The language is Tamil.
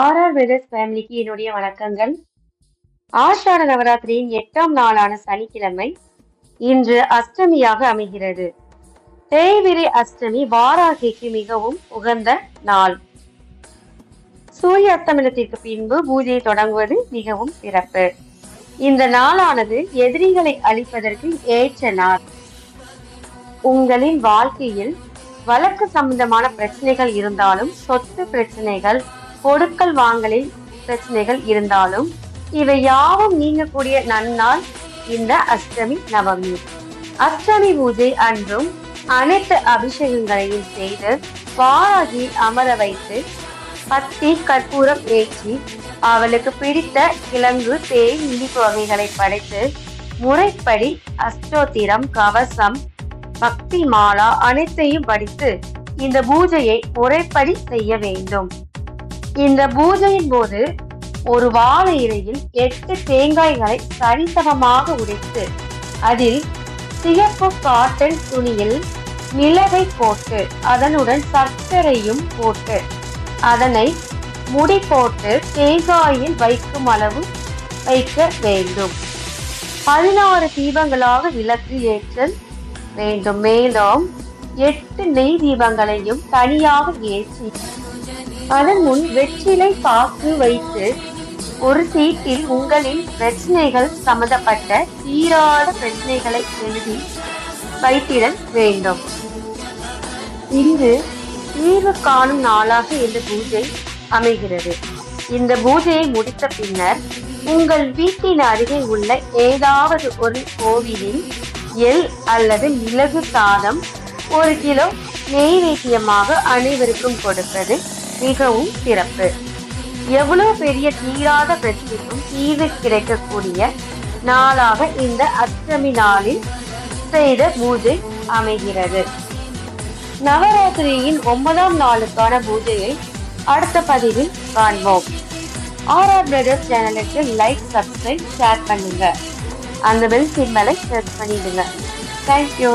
ஆர் பிரதர்ஸ் ஃபேமிலிக்கு என்னுடைய வணக்கங்கள். ஆஷாட நவராத்திரியின் எட்டாம் நாளான சனிக்கிழமை இன்று அஷ்டமியாக அமைகிறது. தேய்விரை அஷ்டமி வாராகிக்கு மிகவும் உகந்த நாள். சூரிய அஸ்தமனத்திற்கு பின்பு பூஜையை தொடங்குவது மிகவும் சிறப்பு. இந்த நாளானது எதிரிகளை அழிப்பதற்கு ஏற்ற நாள். உங்களின் வாழ்க்கையில் வழக்கு சம்பந்தமான பிரச்சனைகள் இருந்தாலும் சொத்து பிரச்சனைகள் கொடுக்கல் வாங்கலில் பிரச்சனைகள் இருந்தாலும் இவை யாவும் நீங்கக்கூடிய நன்னாள் இந்த அஷ்டமி நவமி. அஷ்டமி பூஜை அன்றும் அனைத்து அபிஷேகங்களையும் செய்து வாராகி அமர வைத்து பத்தி கற்பூரம் ஏற்றி அவளுக்கு பிடித்த கிழங்கு தேன் இனிப்பு வகைகளை படைத்து முறைப்படி அஷ்டோத்திரம் கவசம் பக்தி மாலா அனைத்தையும் படித்து இந்த பூஜையை முறைப்படி செய்ய வேண்டும். இந்த பூஜையின் போது ஒரு வாழை இலையில் எட்டு தேங்காய்களை சரிசமமாக உடைத்து அதில் சிகப்பு காட்டன் துணியில் மிளகை போட்டு அதனுடன் சர்க்கரையும் போட்டு அதனை முடி போட்டு தேங்காயில் வைக்கும் அளவு வைக்க வேண்டும். பதினாறு தீபங்களாக விளக்கு ஏற்றல் வேண்டும். மேலும் எட்டு நெய் தீபங்களையும் தனியாக ஏற்றி அதன் முன் வெற்றிலை பாக்கு வைத்து ஒரு சீட்டில் உங்களின் பிரச்சனைகள் சம்பந்தப்பட்ட தீராத பிரச்சனைகளை எழுதி வைத்திட வேண்டும். இன்று தீர்வு காணும் நாளாக இந்த பூஜை அமைகிறது. இந்த பூஜையை முடித்த பின்னர் உங்கள் வீட்டின் அருகே உள்ள ஏதாவது ஒரு கோவிலின் எல் அல்லது மிளகு சாதம் ஒரு கிலோ நெய்வேத்தியமாக அனைவருக்கும் கொடுப்பது மிகவும் சிறப்பு. எவ்வளவு பெரிய தீராத பிரச்சனைக்கும் தீர்வு கிடைக்கக்கூடிய நாளாக இந்த அஷ்டமி நாளில் செய்த பூஜை அமைகிறது. நவராத்திரியின் ஒன்பதாம் நாளுக்கான பூஜையை அடுத்த பதிவில் காண்போம். ஆர்ஆர் பிரதர்ஸ் சேனலுக்கு லைக் சப்ஸ்கிரைப் ஷேர் பண்ணுங்க. அந்த பெல் சிம்மலை ப்ரெஸ் பண்ணிடுங்க. Thank you